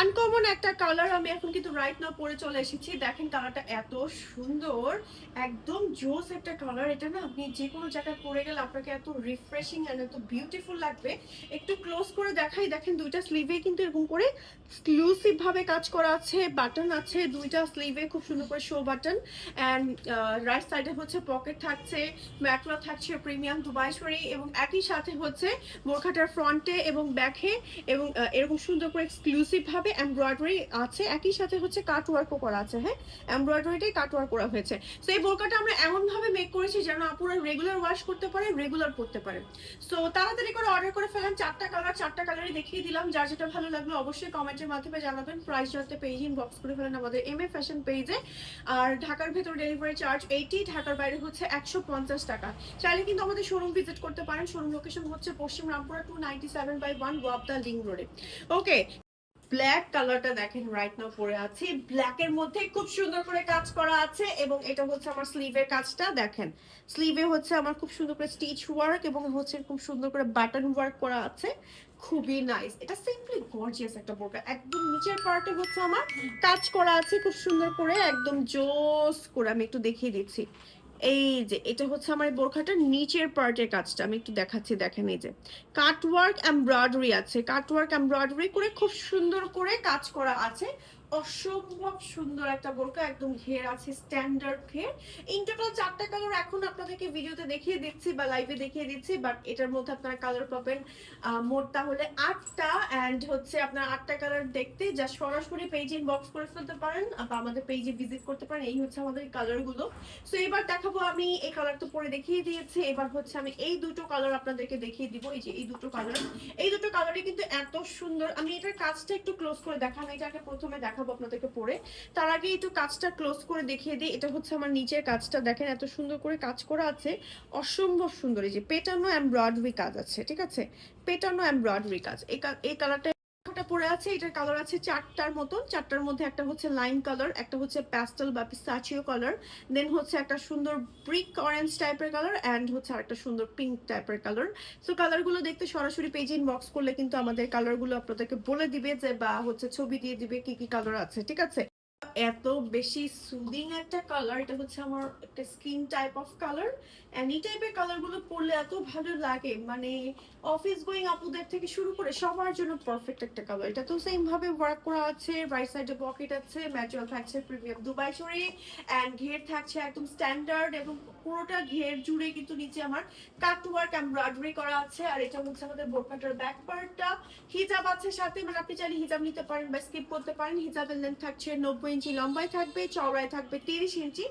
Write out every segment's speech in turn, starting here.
Uncommon একটা colour আমি এখন কিন্তু রাইট নাও পরে চলে এসেছি। দেখেন কালারটা এত সুন্দর, একদম জোস একটা কালার এটা না, আপনি যে কোনো জায়গায় পরে গেলে আপনাকে এত রিফ্রেশিং এন্ড এত বিউটিফুল লাগবে। একটু ক্লোজ করে দেখাই। দেখেন দুইটা স্লিভে কিন্তু এরকম করে এক্সক্লুসিভ ভাবে কাজ করা আছে। বাটন আছে, দুইটা স্লিভে খুব সুন্দর করে শো বাটন অ্যান্ড রাইট সাইডে হচ্ছে পকেট থাকছে ম্যাকলা থাকছে প্রিমিয়াম দুবাই এবং একই সাথে হচ্ছে বোরখাটার ফ্রন্টে এবং ব্যাকে এবং এরকম সুন্দর করে এক্সক্লুসিভ ভাবে এমব্রয়ডারি আছে, একই সাথে হচ্ছে কাট ওয়ার্কও করা আছে হ্যাঁ? এমব্রয়ডারিটাই কাট ওয়ার্ক করা হয়েছে। তো এই বোরকাটা আমরা এমন ভাবে মেক করেছি যেন আপুরা রেগুলার ওয়াশ করতে পারে রেগুলার করতে পারে। সো তাড়াতাড়ি করে অর্ডার করে ফেলাম, চারটা কালার চারটা কালারই দেখিয়ে দিলাম। যার যেটা ভালো লাগল অবশ্যই কমেন্টের মাধ্যমে জানাবেন। প্রাইস জানতে পেজ ইনবক্স করে ফেলেন আমাদের এম এ ফ্যাশন পেজে আর ঢাকার ভেতর ডেলিভারি চার্জ এইটি ঢাকার বাইরে হচ্ছে একশো পঞ্চাশ টাকা। চাইলে কিন্তু আমাদের শোরুম ভিজিট করতে পারেন। শোরুম লোকেশন হচ্ছে Paschim Rampura two ninety seven by one Wabda link রোডে ওকে ব্ল্যাক কালারটা দেখেন রাইট নাও পরে আছে। ব্ল্যাক এর মধ্যে খুব সুন্দর করে কাজ করা আছে এবং এটা হচ্ছে আমার স্লিভের কাজটা, দেখেন। স্লিভে হচ্ছে আমার খুব সুন্দর করে স্টিচ ওয়ার্ক এবং হচ্ছে খুব সুন্দর করে বাটন ওয়ার্ক করা আছে। খুবই নাইস এটা সিম্পলি গর্জিয়াস একটা বোরকা। একদম নিচের পার্টে হচ্ছে আমার কাজ করা আছে খুব সুন্দর করে, একদম জোস করে আমি একটু দেখিয়ে দিচ্ছি। এই যে, এটা হচ্ছে আমার বোরখাটার নিচের পার্টের কাজটা, আমি একটু দেখাচ্ছি, দেখেন এই যে। কাটওয়ার্ক এমব্রয়ডারি আছে। কাটওয়ার্ক এমব্রয়ডারি করে খুব সুন্দর করে কাজ করা আছে। অসম্ভব সুন্দর একটা বোরকা, একদম ঘের আছে স্ট্যান্ডার্ড ঘের। ইন চারটা কালার এখন আপনাদেরকে ভিডিওতে দেখিয়ে দিচ্ছি বা লাইভে দেখিয়ে দিচ্ছি বাট এটার মধ্যে আপনারা কালার পাবেন মোট তাহলে আটটা অ্যান্ড হচ্ছে আপনার আটটা কালার দেখতে যা সরাসরি পেজ ইনবক্স করে ফেলতে পারেন, বা আমাদের পেজে ভিজিট করতে পারেন, এই হচ্ছে আমাদের কালারগুলো সো এবার দেখাবো আমি, এই কালার তো পরে দেখিয়ে দিয়েছি, এবার হচ্ছে আমি এই দুটো কালার আপনাদেরকে দেখিয়ে দিব, এই যে এই দুটো কালার এই দুটো কালারই কিন্তু এত সুন্দর, আমি এটার কাজটা একটু ক্লোজ করে দেখানো, এটাকে প্রথমে দেখাবো আপনাদেরকে পরে। তার আগে একটু কাজটা ক্লোজ করে দেখিয়ে দিই। এটা হচ্ছে আমার নিচের কাজটা। দেখেন এত সুন্দর করে কাজ করা আছে। অসম্ভব সুন্দর এই যে, পেটানো এমব্রয়ডারি কাজ আছে, ঠিক আছে? পেটানো এমব্রয়ডারি কাজ। এই কালারটা একটা পরে আছে, এটার কালার আছে চারটার মতন। চারটার মধ্যে একটা হচ্ছে লাইন কালার একটা হচ্ছে প্যাস্টেল বা পিস্তাচিও কালার দেন হচ্ছে একটা সুন্দর ব্রিক অরেঞ্জ টাইপের কালার অ্যান্ড হচ্ছে আরেকটা সুন্দর পিঙ্ক টাইপের কালার সো কালারগুলো দেখতে সরাসরি পেজে ইনবক্স করলে কিন্তু আমাদের কালারগুলো আপনাদেরকে বলে দিবে যে বা হচ্ছে ছবি দিয়ে দিবে কি কি কালার আছে, ঠিক আছে? এত বেশি সুদিং একটা কালার এটা হচ্ছে আমার একটা skin type of colour and এই টাইপের কালারগুলো পরলে এত ভালো লাগে। মানে অফিস গোয়িং আপুদের থেকে শুরু করে সবার জন্য পারফেক্ট একটা কালার এটা তো সেমভাবে ওয়ার্ক করা আছে রাইট সাইডে পকেট আছে ম্যাচুয়াল থাকছে প্রিমিয়াম দুবাই শরীর অ্যান্ড ঘের থাকছে একদম স্ট্যান্ডার্ড এবং পুরোটা ঘের জুড়ে কিন্তু নিচে আমার কাট ওয়ার্ক এমব্রয়ডারি করা আছে, আর এটা হচ্ছে আমাদের বোরকাটার ব্যাক পার্টটা হিজাব আছে সাথে মানে আপনি চাইলে হিজাব নিতে পারেন বা স্কিপ করতে পারেন। হিজাবের লেন্থ থাকছে নব্বই ইঞ্চি লম্বায় থাকবে, চওড়ায় থাকবে তিরিশ ইঞ্চি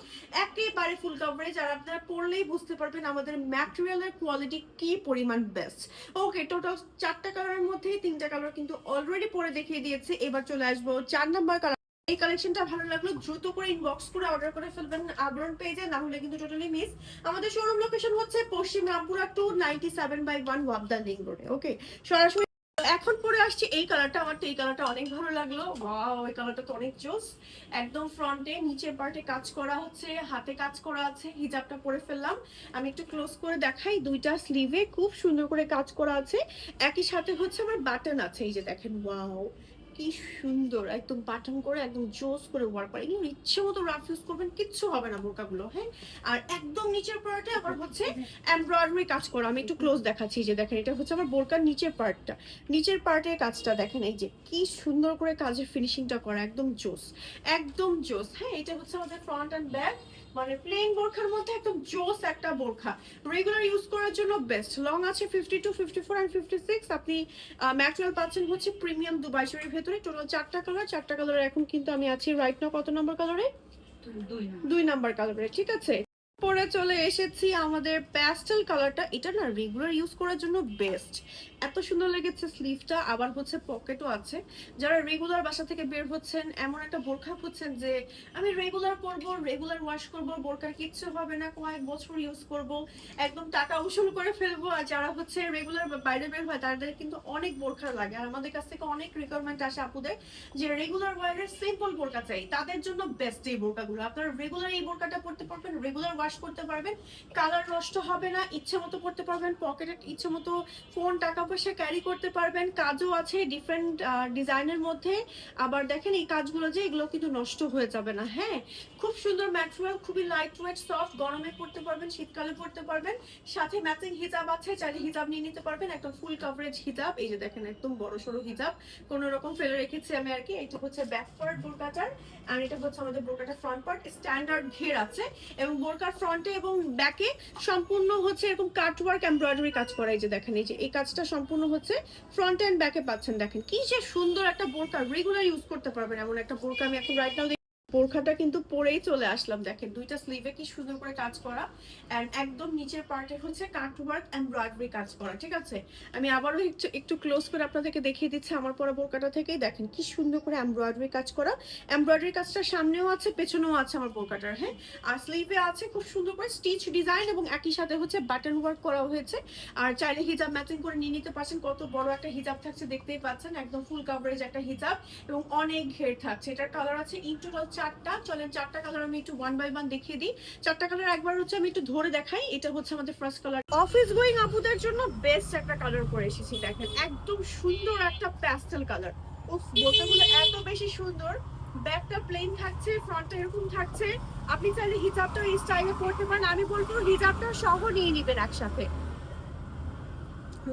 একেবারে ফুল কভারেজ আর আপনারা পড়লেই বুঝতে পারবেন আমাদের ম্যাটেরিয়ালের কোয়ালিটি কি পরিমাণ বেস্ট ওকে টোটাল চারটা কালারের মধ্যে তিনটা কালার কিন্তু অলরেডি পরে দেখিয়ে দিয়েছে। এবার চলে আসব চার নাম্বার কালার এই কালেকশনটা ভালো লাগল। দ্রুত করে ইনবক্স করে অর্ডার করে ফেলবেন, আবরণ পেয়ে যায় না হলে কিন্তু টোটালি মিস আমাদের শোরুম লোকেশন হচ্ছে Paschim Rampura two ninety seven by one Wabda link রোডে ওকে সরাসরি এখন পরে আসছে, এই কালারটা আমার তো, এই কালারটা অনেক ভালো লাগল। ওয়াও এই কালারটা তো অনেক জোস। একদম ফ্রন্টে নিচের পার্টে কাজ করা হচ্ছে, হাতে কাজ করা আছে, হিজাবটা পরে ফেললাম। আমি একটু ক্লোজ করে দেখাই, দুইটা স্লিভে খুব সুন্দর করে কাজ করা আছে। একই সাথে হচ্ছে আমার বাটন আছে, এই যে দেখেন ওয়াও কি সুন্দর, একদম বাটন করে, একদম জোস করে ওয়ার্ক করে। এগুলো ইচ্ছে মতো রাফ ইউজ করবেন, কিচ্ছু হবে না বোরকাগুলো হ্যাঁ? আর একদম নিচের পার্টে আবার হচ্ছে এমব্রয়ডারি কাজ করা। আমি একটু ক্লোজ দেখাচ্ছি যে দেখেন, এটা হচ্ছে আমার বোরকার নিচের পার্টটা নিচের পার্টের কাজটা দেখেন, এই যে কি সুন্দর করে কাজের ফিনিশিংটা করা, একদম জোস একদম জোস হ্যাঁ? এটা হচ্ছে আমাদের ফ্রন্ট অ্যান্ড ব্যাক মানে প্লেন বোরখার মধ্যে একদম জোস একটা বোরখা। রেগুলার ইউজ করার জন্য বেস্ট লং আছে fifty two fifty four and fifty six আপনি ম্যাটেরিয়াল পাচ্ছেন হচ্ছে প্রিমিয়াম দুবাই শরীর ভেতরে। টোটাল চারটা কালার চারটা কালার এখন কিন্তু আমি আছি রাইট নাও কত নম্বর কালারে দুই নাম্বার কালারে ঠিক আছে? পরে চলে এসেছি আমাদের প্যাস্টেল কালারটা এটা না রেগুলার ইউজ করার জন্য বেস্ট এত সুন্দর লেগেছে স্লিভটা আবার হচ্ছে পকেটও আছে। যারা রেগুলার বাসা থেকে বের হচ্ছেন, এমন একটা বোরখা খুঁজছেন যে, আমি রেগুলার পরবো রেগুলার ওয়াশ বোরকার কিচ্ছু হবে না, কয়েক বছর ইউজ করব, একদম টাকা উসুল করে ফেলব। আর যারা হচ্ছে রেগুলার বাইরে বের হয়, তাদের কিন্তু অনেক বোরখা লাগে। আর আমাদের কাছ থেকে অনেক রিকোয়ারমেন্ট আসে আপুদের যে রেগুলার ওয়ারের সিম্পল বোরকা চাই। তাদের জন্য বেস্ট এই বোরকাগুলো আপনারা রেগুলার এই বোরকাটা পড়তে পারবেন রেগুলার ওয়াশ করতে পারবেন কালার নষ্ট হবে না, ইচ্ছে মতো পড়তে পারবেন পকেটে ইচ্ছে মতো ফোন টাকা পয়সা ক্যারি করতে পারবেন, কাজও আছে ডিফারেন্ট ডিজাইনের মধ্যে, আবার দেখেন এই কাজগুলো যে এগুলো কিন্তু নষ্ট হয়ে যাবে না হ্যাঁ? খুব সুন্দর ম্যাটেরিয়াল খুবই লাইট ওয়েট সফট গরমে পড়তে পারবেন, শীতকালে পড়তে পারবেন, সাথে ম্যাচিং হিজাব আছে, চাইলে হিজাব নিয়ে নিতে পারবেন একদম ফুল কভারেজ হিজাব এই যে দেখেন একদম বড় সড়ো হিজাব কোন রকম ফেলে রেখেছি আমি আর কি, এটা হচ্ছে ব্যাক পার্ট বোরকাটার, আর এটা হচ্ছে আমাদের বোরকাটার ফ্রন্ট পার্ট স্ট্যান্ডার্ড ঘের আছে, এবং বোরকার ফ্রন্টে এবং ব্যাকে সম্পূর্ণ হচ্ছে এরকম কাট ওয়ার্ক এমব্রয়ডারি কাজ করা, এই যে দেখেন, এই যে, এই কাজটা সম্পূর্ণ হচ্ছে ফ্রন্ট এন্ড ব্যাকে পাচ্ছেন, দেখেন। কি যে সুন্দর একটা বোরকা রেগুলার ইউজ করতে পারবেন এমন একটা বোরকা আমি এখন রাইট নাও বোরখাটা কিন্তু পরেই চলে আসলাম, দেখেন। দুইটা স্লিভে কি সুন্দর করে কাজ করা। এন্ড একদম নিচের পার্টে হচ্ছে কাট ওয়ার্ক এমব্রয়ডারি কাজ করা, ঠিক আছে? আমি আবারও একটু একটু ক্লোজ করে আপনাদেরকে দেখিয়ে দিচ্ছি আমার পরা বোরকাটা থেকেই। দেখেন কি সুন্দর করে এমব্রয়ডারি কাজ করা। এমব্রয়ডারি কাজটা সামনেও আছে, পেছনেও আছে আমার বোরকাটার হ্যাঁ? আর স্লিভে আছে খুব সুন্দর করে স্টিচ ডিজাইন এবং একই সাথে হচ্ছে বাটন ওয়ার্ক করা হয়েছে। আর চাইলে হিজাব ম্যাচিং করে নিয়ে নিতে পারছেন। কত বড় একটা হিজাব থাকছে, দেখতেই পাচ্ছেন। একদম ফুল কাভারেজ একটা হিজাব এবং অনেক ঘের থাকছে। এটার কালার আছে ইন টোটাল চারটা, চলেন চারটা কালার আমি একটু ওয়ান বাই ওয়ান দেখিয়ে দিই। চারটা কালার একবার হচ্ছে আমি একটু ধরে দেখাই, এটা হচ্ছে আমাদের ফার্স্ট কালার অফিস গোয়িং আপুদের জন্য বেস্ট একটা কালার করে এসেছি, দেখেন, একদম সুন্দর একটা প্যাস্টেল কালার উফ, বোতামগুলো এত বেশি সুন্দর। ব্যাকটা প্লেন থাকছে ফ্রন্টটা এরকম থাকছে। আপনি চাইলে হিজাবটা এই স্টাইলে পরতে পারেন, আমি বলব হিজাবটা সহ নিয়ে নিবেন একসাথে।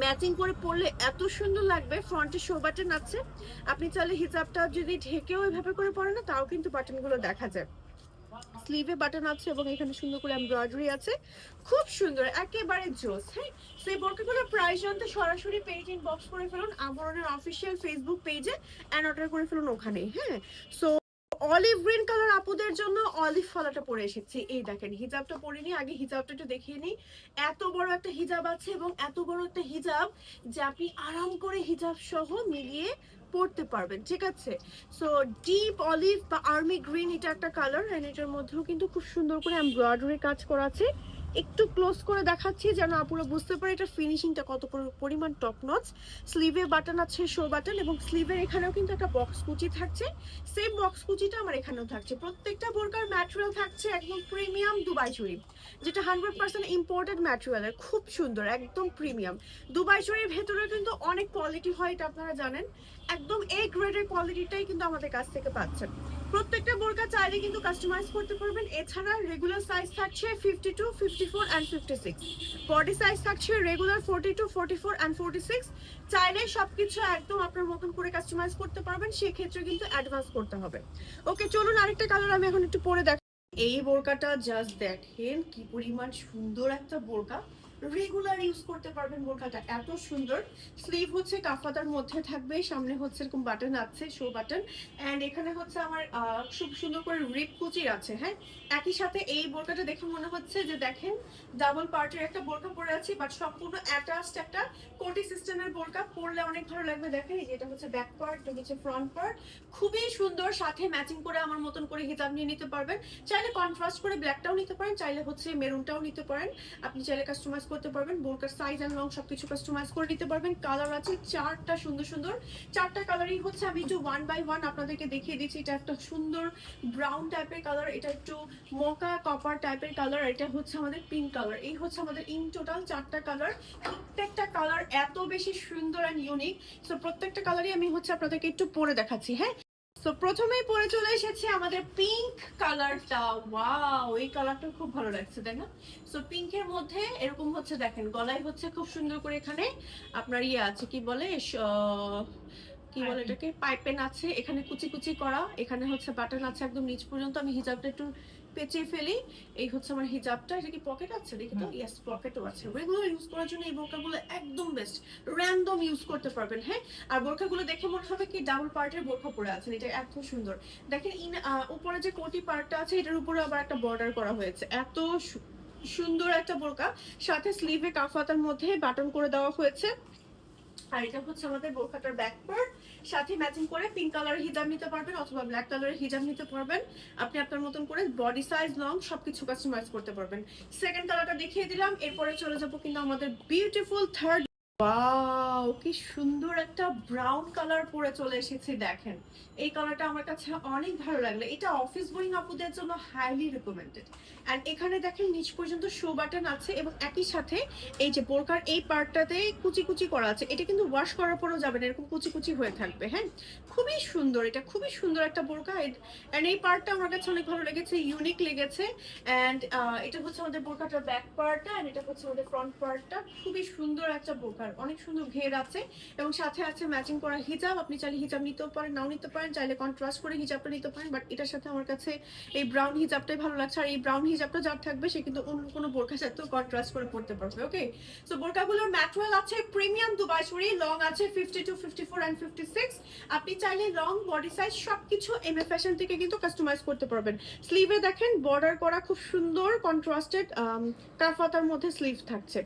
ম্যাচিং করে পরলে এত সুন্দর লাগবে, ফ্রন্টে শো বাটন আছে। আপনি চাইলে হিজাবটা যদি ঢেকেও এভাবে করে পরেন না, তাও কিন্তু বাটনগুলো দেখা যায়। স্লিভে বাটন আছে এবং এখানে সুন্দর করে এমব্রয়ডারি আছে। খুব সুন্দর, একেবারে জোস হ্যাঁ? সেই বোরকাগুলোর প্রাইস জানতে সরাসরি পেজ ইনবক্স করে ফেলুন, আমরনের অফিসিয়াল ফেসবুক পেজে অ্যান্ড অর্ডার করে ফেলুন ওখানেই হ্যাঁ? সো অলিভ গ্রিন কালার আপুদের জন্য অলিভ ফলাটা পরে এসেছি। এই দেখেন, হিজাবটা পরিনি আগে হিজাবটা একটু দেখিয়ে নিই। এত বড় একটা হিজাব আছে এবং এত বড় একটা হিজাব যে আপনি আরাম করে হিজাব সহ মিলিয়ে পড়তে পারবেন, ঠিক আছে? সো ডিপ অলিভ বা আর্মি গ্রিন এটা একটা কালার এন্ড এটার মধ্যেও কিন্তু খুব সুন্দর করে এমব্রয়ডারি কাজ করা আছে। একটু ক্লোজ করে দেখাচ্ছি যেন আপুরা বুঝতে পারে এটা ফিনিশিংটা কত পরি- পরিমাণ টপ নচ স্লিভে বাটন আছে শো বাটন এবং স্লিভের এখানেও কিন্তু একটা বক্স কুচি থাকছে। সেম বক্স কুচিটা আমার এখানেও থাকছে। প্রত্যেকটা বোরকার ম্যাটেরিয়াল থাকছে একদম প্রিমিয়াম দুবাই চুরি যেটা হান্ড্রেড পার্সেন্ট ইম্পোর্টেড ম্যাটেরিয়ালের খুব সুন্দর, একদম প্রিমিয়াম দুবাই চুরির ভেতরে কিন্তু অনেক কোয়ালিটি হয়, এটা আপনারা জানেন। একদম এ গ্রেডের কোয়ালিটিটাই কিন্তু আমাদের কাছ থেকে পাচ্ছেন। প্রত্যেকটা বোরকা চাইলে কিন্তু কাস্টমাইজ করতে পারবেন। এছাড়া রেগুলার সাইজ থাকছে fifty two fifty four and fifty six body size থাকছে regular forty two forty four and forty six চাইলে সব কিছু একদম আপনার মতন করে কাস্টমাইজ করতে পারবেন, সেক্ষেত্রে কিন্তু অ্যাডভান্স করতে হবে। ওকে চলুন আরেকটা কালার আমি এখন একটু পরে দেখ এই বোরকাটা জাস্ট দেখেন কি পরিমাণ সুন্দর একটা বোরকা। রেগুলার ইউজ করতে পারবেন বোরকাটা এত সুন্দর। স্লিভ হচ্ছে কাফাতার মধ্যে থাকবে, সামনে হচ্ছে এরকম বাটন আছে শো বাটন অ্যান্ড এখানে হচ্ছে আমার খুব সুন্দর করে রিপ কুচির আছে হ্যাঁ? একই সাথে এই বোরকাটা দেখে মনে হচ্ছে যে দেখেন ডাবল পার্টের একটা বোরকা পরে আছি বাট সম্পূর্ণ অ্যাটাচড একটা কোটি সিস্টেমের বোরকা পরলে অনেক ভালো লাগবে দেখেন, এই যে এটা হচ্ছে ব্যাক পার্ট এটা হচ্ছে ফ্রন্ট পার্ট খুবই সুন্দর, সাথে ম্যাচিং করে আমার মতন করে হিজাব নিয়ে নিতে পারবেন। চাইলে কন্ট্রাস্ট করে ব্ল্যাকটাও নিতে পারেন, চাইলে হচ্ছে মেরুনটাও নিতে পারেন। আপনি চাইলে কাস্টমাইজ করতে পারবেন। বোরকার সাইজ অ্যান্ড লং সবকিছু কাস্টমাইজ করে নিতে পারবেন। কালার আছে চারটা সুন্দর সুন্দর। চারটা কালারই হচ্ছে, আমি একটু ওয়ান বাই ওয়ান আপনাদেরকে দেখিয়ে দিচ্ছি। এটা একটা সুন্দর ব্রাউন টাইপের কালার এটা একটু মোকা কপার টাইপের কালার এটা হচ্ছে আমাদের পিঙ্ক কালার এই হচ্ছে আমাদের ইন টোটাল চারটা কালার প্রত্যেকটা কালার এত বেশি সুন্দর অ্যান্ড ইউনিক সো প্রত্যেকটা কালারই আমি হচ্ছে আপনাদেরকে একটু পরে দেখাচ্ছি হ্যাঁ? তো প্রথমেই পরে চলে এসেছে আমাদের পিঙ্ক কালারটা ওয়াও এই কালারটা খুব ভালো লাগছে তাই না? সো পিঙ্কের মধ্যে এরকম হচ্ছে দেখেন গলায় হচ্ছে খুব সুন্দর করে এখানে আপনার ইয়ে আছে কি বলে কি বলে এটাকে? পাইপেন আছে এখানে কুচি কুচি করা এখানে হচ্ছে বাটন আছে একদম নিচ পর্যন্ত। আমি হিজাবটা একটু পেঁচিয়ে ফেলি এই হচ্ছে আমার হিজাবটা এটা কি পকেট আছে? দেখি তো? ইয়েস পকেটও আছে। রেগুলার ইউজ করার জন্য এই বোরকাগুলো একদম বেস্ট র্যান্ডম ইউজ করতে পারবেন হ্যাঁ? আর বোরখাগুলো দেখে মনে হবে কি ডাবল পার্টের বোরখা পরে আছেন এটা এত সুন্দর। দেখেন ইন উপরে যে কোটি পার্টটা আছে এটার উপরে আবার একটা বর্ডার করা হয়েছে। এত সুন্দর একটা বোরকা সাথে স্লিভে কাফাতার মধ্যে বাটন করে দেওয়া হয়েছে। আর এটা হচ্ছে আমাদের বোরখাটার ব্যাক পার্ট সাথে ম্যাচিং করে পিঙ্ক কালারের হিজাব নিতে পারবেন অথবা ব্ল্যাক কালারের হিজাব নিতে পারবেন। আপনি আপনার মতন করে বডি সাইজ লং সবকিছু কাস্টমাইজ করতে পারবেন। সেকেন্ড কালারটা দেখিয়ে দিলাম, এরপরে চলে যাব কিন্তু আমাদের বিউটিফুল থার্ড ওয়াও কি সুন্দর একটা ব্রাউন কালার পরে চলে এসেছি, দেখেন। এই কালারটা আমার কাছে অনেক ভালো লাগল। এটা অফিস গোয়িং আপুদের জন্য হাইলি রেকমেন্ডেড অ্যান্ড এখানে দেখেন, নিচ পর্যন্ত শো বাটন আছে এবং একই সাথে এই যে বোরকার এই পার্টটাতে কুচি কুচি করা আছে। এটা কিন্তু ওয়াশ করার পরেও যাবে না, এরকম কুচি কুচি হয়ে থাকবে হ্যাঁ? খুবই সুন্দর, এটা খুবই সুন্দর একটা বোরকা। অ্যান্ড এই পার্টটা আমার কাছে অনেক ভালো লেগেছে ইউনিক লেগেছে। অ্যান্ড এটা হচ্ছে আমাদের বোরকাটার ব্যাক পার্টটা অ্যান্ড এটা হচ্ছে আমাদের ফ্রন্ট পার্টটা খুবই সুন্দর একটা বোরকার অনেক সুন্দর ঘের আছে এবং সাথে আছে ম্যাচিং করা হিজাব। আপনি চাইলে হিজাব নিতেও পারেন, নাও নিতে পারেন, চাইলে কন্ট্রাস্ট করে হিজাবটা নিতে পারেন বাট এটার সাথে আমার কাছে এই ব্রাউন হিজাবটাই ভালো লাগছে। আর এই ব্রাউন হিজাবটা যার থাকবে, সে কিন্তু অন্য কোনো বোরকার সাথেও কন্ট্রাস্ট করে পড়তে পারবে ওকে সো বোরকাগুলোর ম্যাটেরিয়াল আছে প্রিমিয়াম দুবাই শরি লং আছে fifty two fifty four and fifty six আপনি চাইলে লং বডি সাইজ সবকিছু এম এ ফ্যাশন থেকে কিন্তু কাস্টমাইজ করতে পারবেন। স্লিভে দেখেন বর্ডার করা খুব সুন্দর কন্ট্রাস্টেড কাফাতার মধ্যে স্লিভ থাকছে।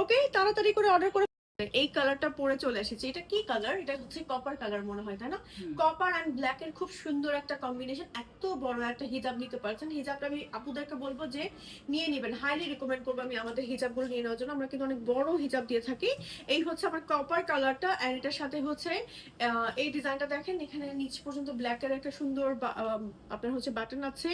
ওকে তাড়াতাড়ি করে অর্ডার করে এই কালারটা পরে চলে এসেছে। এটা কি কালার এটা হচ্ছে কপার কালার মনে হয় তাই না? কপার অ্যান্ড ব্ল্যাক এর খুব সুন্দর একটা কম্বিনেশন এত বড় একটা হিজাব নিতে পারছেন। হিজাবটা আমি আপুদেরকে বলব যে নিয়ে নেবেন। হাইলি রিকমেন্ড করব আমি আমাদের হিজাবগুলো নিয়ে নেওয়ার জন্য। আমরা কিন্তু অনেক বড় হিজাব দিয়ে থাকি। এই হচ্ছে আমার কপার কালারটা অ্যান্ড এটার সাথে হচ্ছে এই ডিজাইনটা দেখেন এখানে নিচ পর্যন্ত ব্ল্যাক এর একটা সুন্দর আপনার হচ্ছে বাটন আছে।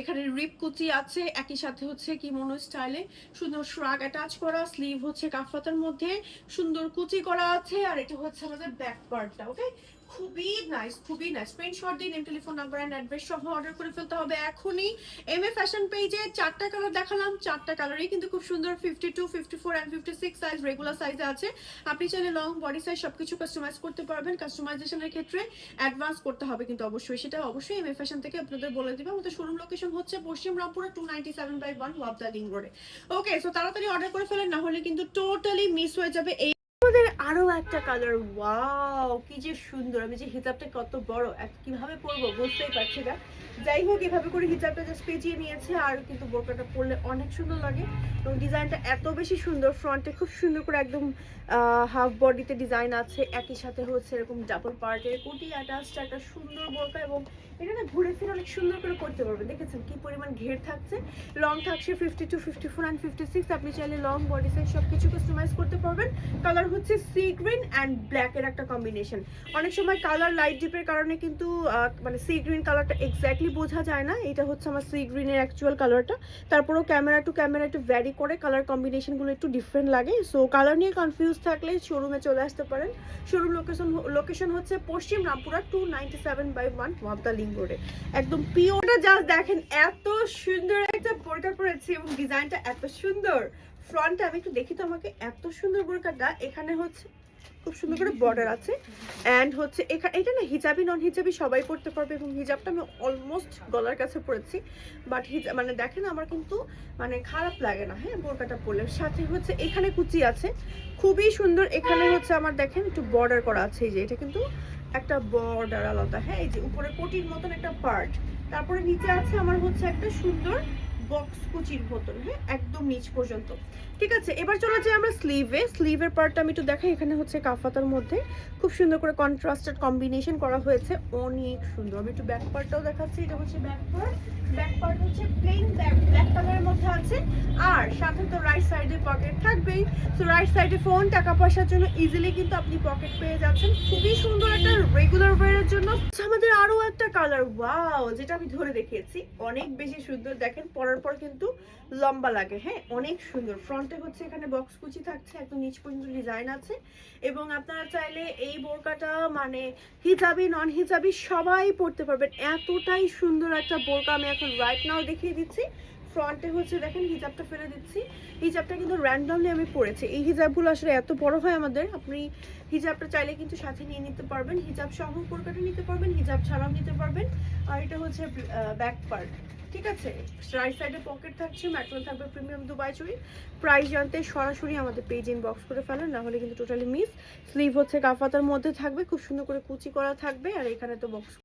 এখানে রিপ কুচি আছে একই সাথে হচ্ছে কি মনো স্টাইলে সুন্দর শ্রাগ অ্যাটাচ করা স্লিভ হচ্ছে কাফাতার মধ্যে। সুন্দর কুচি করা আছে, আর এটা হচ্ছে আমাদের ব্যাক পার্টটা ওকে খুবই নাইস খুবই নাইস স্ক্রিনশট দিন M telephone number and address সহ অর্ডার করে ফেলতে হবে এখনই। এম এ ফ্যাশন পেজে চারটা কালার দেখালাম, চারটা কালারই কিন্তু খুব সুন্দর fifty two fifty four and fifty six size regular সাইজে আছে। আপনি চাইলে লং বডি সাইজ সবকিছু কাস্টমাইজ করতে পারবেন। কাস্টমাইজেশনের ক্ষেত্রে অ্যাডভান্স করতে হবে কিন্তু অবশ্যই। সেটা অবশ্যই এম এ ফ্যাশন থেকে আপনাদের বলে দিবে। আমাদের শোরুম লোকেশন হচ্ছে পশ্চিম রামপুরে two ninety seven by one Wapda link রোডে ওকে সো তাড়াতাড়ি অর্ডার করে ফেলেন না হলে কিন্তু টোটালি মিস হয়ে যাবে এই আমাদের আরও একটা কালার ওয়াও কি যে সুন্দর। আমি যে হিজাবটা কত বড় কীভাবে পরবো বুঝতেই পারছি না। যাই হোক, এভাবে করে হিজাবটা জাস্ট পেঁচিয়ে নিয়েছে, আর কিন্তু বোরকাটা পরলে অনেক সুন্দর লাগে। এবং ডিজাইনটা এত বেশি সুন্দর, ফ্রন্টে খুব সুন্দর করে একদম হাফ বডিতে ডিজাইন আছে। একই সাথে হচ্ছে এরকম ডাবল পার্টের কোটি অ্যাটাচড একটা সুন্দর বোরকা এবং এটা না ঘুরে ফিরে অনেক সুন্দর করে করতে পারবেন। দেখেছেন কি পরিমাণ ঘের থাকছে? লং থাকছে fifty two fifty four and fifty six আপনি চাইলে লং বডি সাইজ সব কিছু কাস্টমাইজ করতে পারবেন। কালার হচ্ছে সি গ্রিন অ্যান্ড ব্ল্যাকের একটা কম্বিনেশন অনেক সময় কালার লাইট ডিপের কারণে কিন্তু মানে সি গ্রিন কালারটা এক্স্যাক্টলি বোঝা যায় না। এটা হচ্ছে আমার সি গ্রিনের অ্যাকচুয়াল কালারটা তারপরেও ক্যামেরা টু ক্যামেরা একটু ভ্যারি করে কালার কম্বিনেশনগুলো একটু ডিফারেন্ট লাগে। সো কালার নিয়ে কনফিউজ থাকলে শোরুমে চলে আসতে পারেন। শোরুম লোকেশন লোকেশন হচ্ছে পশ্চিম Rampura two ninety seven by one Wapda link রোডে একদম পিওরটা জাস্ট দেখেন, এত সুন্দর একটা বোরকা পরেছি এবং ডিজাইনটা এত সুন্দর। ফ্রন্টে আমি একটু দেখি তো আমাকে, এত সুন্দর বোরকাটা। এখানে হচ্ছে খুব সুন্দর করে বর্ডার আছে। অ্যান্ড হচ্ছে এটা না হিজাবি নন হিজাবি সবাই পড়তে পারবে এবং হিজাবটা আমি অলমোস্ট গলার কাছে পড়েছি বাট হিজাব মানে দেখেন আমার কিন্তু মানে খারাপ লাগে না হ্যাঁ বোরকাটা পরলে। সাথে হচ্ছে এখানে কুচি আছে। খুবই সুন্দর। এখানে হচ্ছে আমার দেখেন একটু বর্ডার করা আছে, এই যে, এটা কিন্তু একটা বর্ডার আলাদা হ্যাঁ এই যে উপরে কোটির মতন একটা পার্ট তারপরে নিচে আছে আমার হচ্ছে একটা সুন্দর বক্স কুচির মতন হ্যাঁ একদম নিচ পর্যন্ত। ঠিক আছে এবার চলে যাই আমরা স্লিভে স্লিভের পার্টটা আমি একটু দেখাই এখানে হচ্ছে কাফাতার মধ্যে। খুব সুন্দর করে কন্ট্রাস্টেড কম্বিনেশন করা হয়েছে অনেক সুন্দর। আমি একটু ব্যাক পার্টটাও দেখাচ্ছি এটা হচ্ছে ব্যাক পার্ট ব্যাক পার্ট হচ্ছে প্লেন ব্যাক ব্ল্যাক কালারের মধ্যে আছে। আর সাথে তো রাইট সাইডে পকেট থাকবেই। তো রাইট সাইডে ফোন টাকা পয়সার জন্য ইজিলি কিন্তু আপনি পকেট পেয়ে যাচ্ছেন। খুবই সুন্দর একটা রেগুলার ওয়ারের জন্য। আচ্ছা, আমাদের আরও একটা কালার ওয়াও যেটা আমি ধরে দেখিয়েছি। অনেক বেশি সুন্দর দেখেন পরার পর কিন্তু লম্বা লাগে হ্যাঁ? অনেক সুন্দর ফ্রন্টে হচ্ছে এখানে বক্স কুচি থাকছে, একদম নিচ পর্যন্ত ডিজাইন আছে। এবং আপনারা চাইলে এই বোরকাটা মানে হিজাবি নন হিজাবি সবাই পরতে পারবেন। এতটাই সুন্দর একটা বোরকা আমি এখন রাইট নাও দেখিয়ে দিচ্ছি। ফ্রন্টে হচ্ছে দেখেন, হিজাবটা ফেলে দিচ্ছি। হিজাবটা কিন্তু র্যান্ডমলি আমি পরেছি। এই হিজাবগুলো আসলে এত বড় হয় আমাদের, আপনি হিজাবটা চাইলে কিন্তু সাথে নিয়ে নিতে পারবেন। হিজাব সহ বোরকাটা নিতে পারবেন, হিজাব ছাড়াও নিতে পারবেন। আর এটা হচ্ছে ব্যাক পার্ট ঠিক আছে? রাইট সাইডে পকেট থাকছে ম্যাটেরিয়াল থাকবে প্রিমিয়াম দুবাই চুরি প্রাইস জানতে সরাসরি আমাদের পেজ ইনবক্স করে ফেলেন, না হলে কিন্তু টোটালি মিস স্লিভ হচ্ছে কাফাতার মধ্যে থাকবে, খুব সুন্দর করে কুচি করা থাকবে, আর এখানে তো বক্স